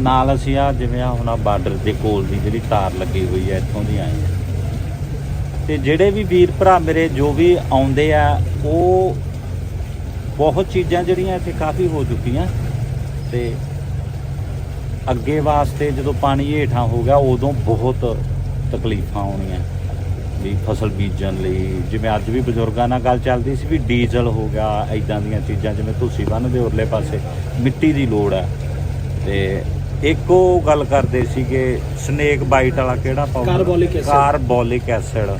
ਨਾਲ ਅਸੀਂ ਆ ਜਿਵੇਂ ਆ ਹੁਣ ਆ ਬਾਰਡਰ ਦੇ ਕੋਲ ਦੀ ਜਿਹੜੀ ਤਾਰ ਲੱਗੀ ਹੋਈ ਹੈ ਇੱਥੋਂ ਦੀ ਆਏ ਹਾਂ ਤੇ ਜਿਹੜੇ ਵੀ ਵੀਰ ਭਰਾ ਮੇਰੇ ਜੋ ਵੀ ਆਉਂਦੇ ਆ, ਉਹ ਬਹੁਤ ਚੀਜ਼ਾਂ ਜਿਹੜੀਆਂ ਇੱਥੇ ਕਾਫੀ ਹੋ ਚੁੱਕੀਆਂ। ਤੇ ਅੱਗੇ ਵਾਸਤੇ ਜਦੋਂ ਪਾਣੀ ਹੇਠਾਂ ਹੋ ਗਿਆ, ਉਦੋਂ ਬਹੁਤ ਤਕਲੀਫਾਂ ਆਉਣੀਆਂ ਵੀ ਫਸਲ ਬੀਜਣ ਲਈ, ਜਿਵੇਂ ਅੱਜ ਵੀ ਬਜ਼ੁਰਗਾਂ ਨਾਲ ਗੱਲ ਚੱਲਦੀ ਸੀ ਵੀ ਡੀਜ਼ਲ ਹੋ ਗਿਆ ਐਦਾਂ ਦੀਆਂ ਚੀਜ਼ਾਂ ਜਿਵੇਂ ਤੁਸੀਂ ਬੰਨ ਉਰਲੇ ਪਾਸੇ, ਮਿੱਟੀ ਦੀ ਲੋੜ ਹੈ ਤੇ ਇੱਕ ਉਹ ਗੱਲ ਕਰਦੇ ਸੀਗੇ ਸਨੇਕ ਬਾਈਟ ਵਾਲਾ ਕਿਹੜਾ acid। ਕਾਰਬੋਲਿਕ ਐਸਿਡ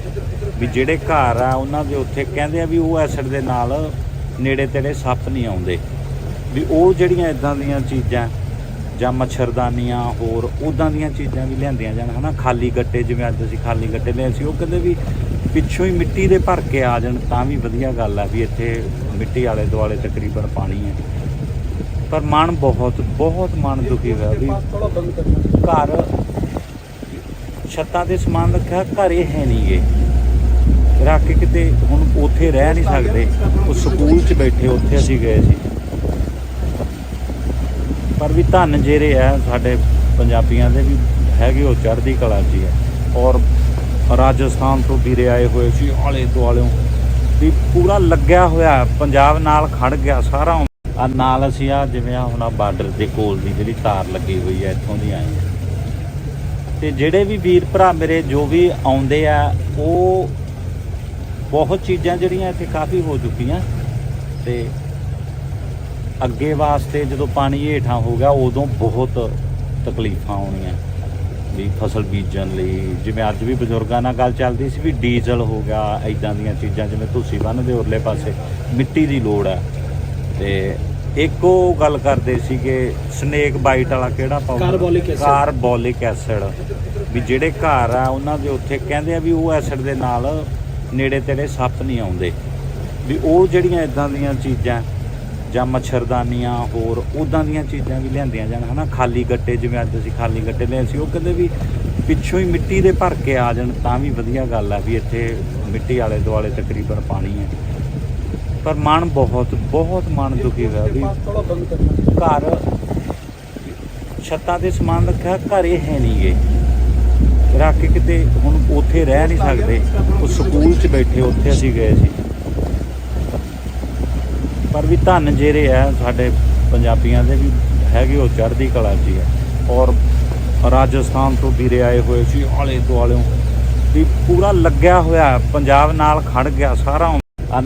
ਵੀ ਜਿਹੜੇ ਘਰ ਆ ਉਹਨਾਂ ਦੇ ਉੱਥੇ ਕਹਿੰਦੇ ਆ ਵੀ ਉਹ ਐਸਿਡ ਦੇ ਨਾਲ ਨੇੜੇ ਤੇੜੇ ਸੱਪ ਨਹੀਂ ਆਉਂਦੇ। ਵੀ ਉਹ ਜਿਹੜੀਆਂ ਇਦਾਂ ਦੀਆਂ ਚੀਜ਼ਾਂ ਜਾਂ ਮੱਛਰਦਾਨੀਆਂ ਹੋਰ ਉਦਾਂ ਦੀਆਂ ਚੀਜ਼ਾਂ ਵੀ ਲਿਆਂਦੀਆਂ ਜਾਣ ਹਨਾ? ਖਾਲੀ ਗੱਟੇ ਜਿਵੇਂ ਅੱਜ ਅਸੀਂ ਖਾਲੀ ਗੱਟੇ ਲਏ ਸੀ ਉਹ ਕਹਿੰਦੇ ਵੀ ਪਿੱਛੋਂ ਹੀ ਮਿੱਟੀ ਦੇ ਭਰ ਕੇ ਆ ਜਾਣ ਤਾਂ ਵੀ ਵਧੀਆ ਗੱਲ ਆ ਵੀ ਇੱਥੇ ਮਿੱਟੀ ਵਾਲੇ ਦੁਆਲੇ ਤਕਰੀਬਨ ਪਾਣੀ ਹੈ। ਪਰ ਮਨ ਬਹੁਤ ਬਹੁਤ ਮਨ ਦੁਖੀ ਹੋਇਆ ਵੀ ਘਰ ਛੱਤਾਂ ਤੇ ਸਮਾਨ ਰੱਖਿਆ, ਘਰ ਇਹ ਹੈ ਨਹੀਂਗੇ ਰੱਖ ਕੇ ਕਿਤੇ ਹੁਣ ਉੱਥੇ ਰਹਿ ਨਹੀਂ ਸਕਦੇ। ਉਹ ਸਕੂਲ 'ਚ ਬੈਠੇ, ਉੱਥੇ ਅਸੀਂ ਗਏ ਸੀ। ਪਰ ਵੀ ਧੰਨ ਜਿਹੜੇ ਆ ਸਾਡੇ ਪੰਜਾਬੀਆਂ ਦੇ ਵੀ ਹੈਗੇ, ਉਹ ਚੜ੍ਹਦੀ ਕਲਾ 'ਚ ਹੈ ਔਰ ਰਾਜਸਥਾਨ ਤੋਂ ਵੀਰੇ ਆਏ ਹੋਏ ਸੀ ਆਲੇ ਦੁਆਲੇ ਵੀ ਪੂਰਾ ਲੱਗਿਆ ਹੋਇਆ, ਪੰਜਾਬ ਨਾਲ ਖੜ ਗਿਆ, ਸਾਰਾ ਆ ਨਾਲ ਅਸੀਂ ਆ ਜਿਵੇਂ ਆ ਹੁਣ ਆ ਬਾਰਡਰ ਦੇ ਕੋਲ ਦੀ ਜਿਹੜੀ ਤਾਰ ਲੱਗੀ ਹੋਈ ਹੈ ਇੱਥੋਂ ਦੀ ਆਏ ਹਾਂ ਤੇ ਜਿਹੜੇ ਵੀ ਵੀਰ ਭਰਾ ਮੇਰੇ ਜੋ ਵੀ ਆਉਂਦੇ ਆ, ਉਹ ਬਹੁਤ ਚੀਜ਼ਾਂ ਜਿਹੜੀਆਂ ਇੱਥੇ ਕਾਫੀ ਹੋ ਚੁੱਕੀਆਂ। ਤੇ ਅੱਗੇ ਵਾਸਤੇ ਜਦੋਂ ਪਾਣੀ ਹੇਠਾਂ ਹੋ ਗਿਆ, ਉਦੋਂ ਬਹੁਤ ਤਕਲੀਫਾਂ ਆਉਣੀਆਂ। ਵੀ ਫਸਲ ਬੀਜਣ ਲਈ, ਜਿਵੇਂ ਅੱਜ ਵੀ ਬਜ਼ੁਰਗਾਂ ਨਾਲ ਗੱਲ ਚੱਲਦੀ ਸੀ ਵੀ ਡੀਜ਼ਲ ਹੋ ਗਿਆ ਐਦਾਂ ਦੀਆਂ ਚੀਜ਼ਾਂ ਜਿਵੇਂ ਤੁਸੀਂ ਬੰਨ ਦੇ ਉਰਲੇ ਪਾਸੇ, ਮਿੱਟੀ ਦੀ ਲੋੜ ਹੈ ਤੇ ਇੱਕ ਉਹ ਗੱਲ ਕਰਦੇ ਸੀਗੇ ਸਨੇਕ ਬਾਈਟ ਵਾਲਾ ਕਿਹੜਾ ਪਾਉਂਦਾ? Carbolic acid। ਕਾਰਬੋਲਿਕ ਐਸਿਡ ਵੀ ਜਿਹੜੇ ਘਰ ਆ ਉਹਨਾਂ ਦੇ ਉੱਥੇ ਕਹਿੰਦੇ ਆ ਵੀ ਉਹ ਐਸਿਡ ਦੇ ਨਾਲ ਨੇੜੇ ਤੇੜੇ ਸੱਪ ਨਹੀਂ ਆਉਂਦੇ। ਵੀ ਉਹ ਜਿਹੜੀਆਂ ਇਦਾਂ ਦੀਆਂ ਚੀਜ਼ਾਂ ਜਾਂ ਮੱਛਰਦਾਨੀਆਂ ਹੋਰ ਉਦਾਂ ਦੀਆਂ ਚੀਜ਼ਾਂ ਵੀ ਲਿਆਂਦੀਆਂ ਜਾਣ ਹਨਾ? ਖਾਲੀ ਗੱਟੇ ਜਿਵੇਂ ਅੱਜ ਅਸੀਂ ਖਾਲੀ ਗੱਟੇ ਲਏ ਸੀ ਉਹ ਕਹਿੰਦੇ ਵੀ ਪਿੱਛੋਂ ਹੀ ਮਿੱਟੀ ਦੇ ਭਰ ਕੇ ਆ ਜਾਣ ਤਾਂ ਵੀ ਵਧੀਆ ਗੱਲ ਆ ਵੀ ਇੱਥੇ ਮਿੱਟੀ ਵਾਲੇ ਦੁਆਲੇ ਤਕਰੀਬਨ ਪਾਣੀ ਹੈ। ਪਰ ਮਨ ਬਹੁਤ ਬਹੁਤ ਮਨ ਦੁਖੀ ਹੋਇਆ ਵੀ ਘਰ ਛੱਤਾਂ ਦੇ ਸਮਾਨ ਰੱਖਿਆ, ਘਰ ਇਹ ਹੈ ਨਹੀਂਗੇ ਰੱਖ ਕੇ ਕਿਤੇ ਹੁਣ ਉੱਥੇ ਰਹਿ ਨਹੀਂ ਸਕਦੇ। ਉਹ ਸਕੂਲ 'ਚ ਬੈਠੇ, ਉੱਥੇ ਅਸੀਂ ਗਏ ਸੀ। ਪਰ ਵੀ ਧੰਨ ਜਿਹੜੇ ਆ ਸਾਡੇ ਪੰਜਾਬੀਆਂ ਦੇ ਵੀ ਹੈਗੇ, ਉਹ ਚੜ੍ਹਦੀ ਕਲਾ 'ਚ ਹੈ ਔਰ ਰਾਜਸਥਾਨ ਤੋਂ ਵੀਰੇ ਆਏ ਹੋਏ ਸੀ ਆਲੇ ਦੁਆਲੇ ਵੀ ਪੂਰਾ ਲੱਗਿਆ ਹੋਇਆ, ਪੰਜਾਬ ਨਾਲ ਖੜ ਗਿਆ, ਸਾਰਾ